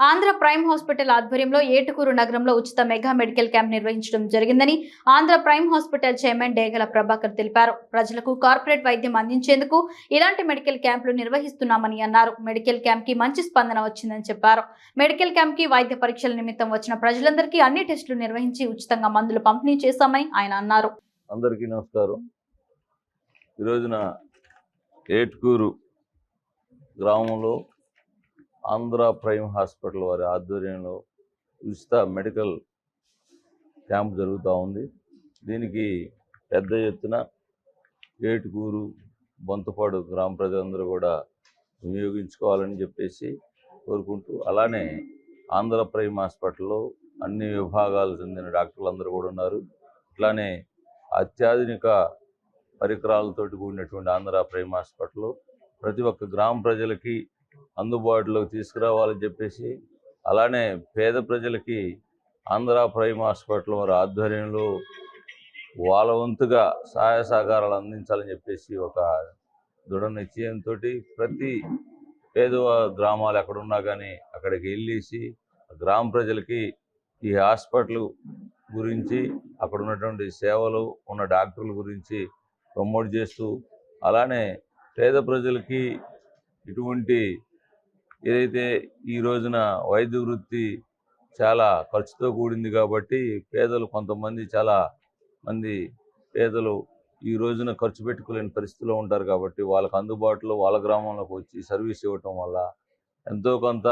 Andhra prime hospital ఆధ్వర్యంలో ఏటుకూరు నగరంలో ఉచిత మెగా మెడికల్ క్యాంప్ నిర్వహించడం జరిగిందని Andhra prime hospital chairman Degala Prabhakar తెలిపారు. ప్రజలకు కార్పొరేట్ వైద్యం అందించేందుకు ఇలాంటి మెడికల్ క్యాంపులు నిర్వహిస్తున్నామని అన్నారు. మెడికల్ క్యాంప్కి మంచి స్పందన వచ్చిందని చెప్పారు. మెడికల్ క్యాంప్కి వైద్య పరీక్షల నిమిత్తం వచ్చిన ప్రజలందరికీ అన్ని టెస్టులు నిర్వహించి ఉచితంగా మందులు పంపిణీ చేశామని ఆయన అన్నారు. అందరికీ నమస్కారం. గ్రామంలో ఆంధ్ర ప్రైమ్ హాస్పిటల్ వారి ఆధ్వర్యంలో ఉచిత మెడికల్ క్యాంప్ జరుగుతూ ఉంది. దీనికి పెద్ద ఎత్తున ఏటుకూరు బొంతపాడు గ్రామ ప్రజలందరూ కూడా వినియోగించుకోవాలని చెప్పేసి కోరుకుంటూ అలానే ఆంధ్ర ప్రైమ్ హాస్పిటల్లో అన్ని విభాగాలు చెందిన డాక్టర్లు అందరూ కూడా ఉన్నారు. ఇట్లానే అత్యాధునిక పరికరాలతోటి కూడినటువంటి ఆంధ్ర ప్రైమ్ హాస్పిటల్ ప్రతి ఒక్క గ్రామ ప్రజలకి అందుబాటులోకి తీసుకురావాలని చెప్పేసి అలానే పేద ప్రజలకి ఆంధ్ర ప్రైమ్ హాస్పిటల్ వారి ఆధ్వర్యంలో వాళ్ళ వంతుగా సహాయ సహకారాలు అందించాలని చెప్పేసి ఒక దృఢ నిశ్చయంతో ప్రతి పేద గ్రామాలు ఎక్కడున్నా కానీ అక్కడికి వెళ్ళేసి గ్రామ ప్రజలకి ఈ హాస్పిటల్ గురించి అక్కడ ఉన్నటువంటి సేవలు ఉన్న డాక్టర్ల గురించి ప్రమోట్ చేస్తూ అలానే పేద ప్రజలకి ఇటువంటి ఏదైతే ఈ రోజున వైద్య వృత్తి చాలా ఖర్చుతో కూడింది కాబట్టి పేదలు కొంతమంది చాలా మంది పేదలు ఈ రోజున ఖర్చు పెట్టుకోలేని పరిస్థితిలో ఉంటారు కాబట్టి వాళ్ళకి అందుబాటులో వాళ్ళ గ్రామంలోకి వచ్చి సర్వీస్ ఇవ్వటం వల్ల ఎంతో కొంత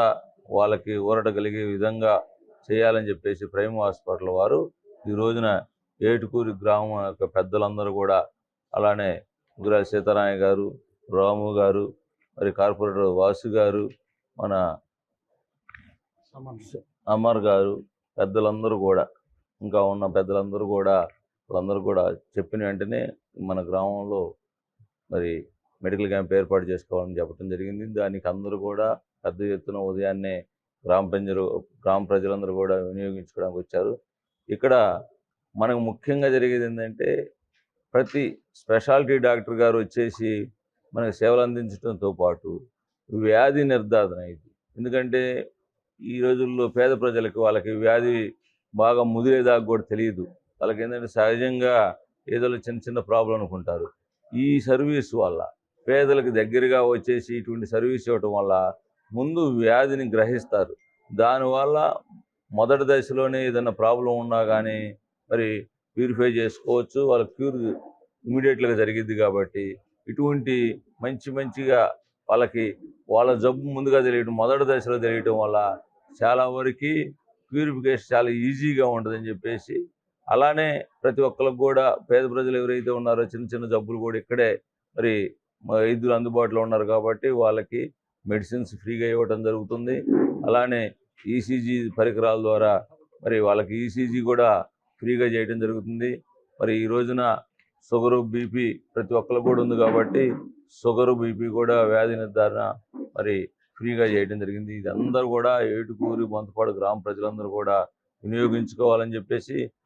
వాళ్ళకి ఊరట కలిగే విధంగా చేయాలని చెప్పేసి ప్రైమ్ హాస్పిటల్ వారు ఈ రోజున ఏటుకూరి గ్రామం యొక్క పెద్దలందరూ కూడా అలానే గురా సీతారామయ్య గారు రాము గారు మరి కార్పొరేటర్ వాసు గారు మన అమర్ గారు పెద్దలందరూ కూడా ఇంకా ఉన్న పెద్దలందరూ కూడా వాళ్ళందరూ కూడా చెప్పిన వెంటనే మన గ్రామంలో మరి మెడికల్ క్యాంప్ ఏర్పాటు చేసుకోవాలని చెప్పడం జరిగింది. దానికి అందరూ కూడా పెద్ద ఎత్తున ఉదయాన్నే గ్రామ ప్రజలు గ్రామ ప్రజలందరూ కూడా వినియోగించుకోవడానికి వచ్చారు. ఇక్కడ మనకు ముఖ్యంగా జరిగేది ఏంటంటే ప్రతి స్పెషాలిటీ డాక్టర్ గారు వచ్చేసి మనకు సేవలు అందించడంతో పాటు వ్యాధి నిర్ధారణ ఇది. ఎందుకంటే ఈ రోజుల్లో పేద ప్రజలకు వాళ్ళకి వ్యాధి బాగా ముదిరేదాకా కూడా తెలియదు. వాళ్ళకి ఏంటంటే సహజంగా ఏదో చిన్న చిన్న ప్రాబ్లం అనుకుంటారు. ఈ సర్వీస్ వల్ల పేదలకు దగ్గరగా వచ్చేసి ఇటువంటి సర్వీస్ ఇవ్వటం వల్ల ముందు వ్యాధిని గ్రహిస్తారు. దానివల్ల మొదటి దశలోనే ఏదైనా ప్రాబ్లం ఉన్నా కానీ మరి ప్యూరిఫై చేసుకోవచ్చు. వాళ్ళ క్యూర్ ఇమీడియట్గా జరిగిద్ది కాబట్టి ఇటువంటి మంచి మంచిగా వాళ్ళకి వాళ్ళ జబ్బు ముందుగా తెలియటం మొదటి దశలో తెలియటం వల్ల చాలా వరకు ప్యూరిఫికేషన్ చాలా ఈజీగా ఉంటుందని చెప్పేసి అలానే ప్రతి ఒక్కరికి కూడా పేద ప్రజలు ఎవరైతే ఉన్నారో చిన్న చిన్న జబ్బులు కూడా ఇక్కడే మరి వైద్యులు అందుబాటులో ఉన్నారు కాబట్టి వాళ్ళకి మెడిసిన్స్ ఫ్రీగా ఇవ్వటం జరుగుతుంది. అలానే ఈసీజీ పరికరాల ద్వారా మరి వాళ్ళకి ఈసీజీ కూడా ఫ్రీగా చేయడం జరుగుతుంది. మరి ఈ రోజున షుగరు బీపీ ప్రతి ఒక్కరికి కూడా ఉంది కాబట్టి షుగర్ బీపీ కూడా వ్యాధి నిర్ధారణ మరి ఫ్రీగా చేయడం జరిగింది. ఇది అందరూ కూడా ఏటుకూరి బొంతపాడు గ్రామ ప్రజలందరూ కూడా వినియోగించుకోవాలని చెప్పేసి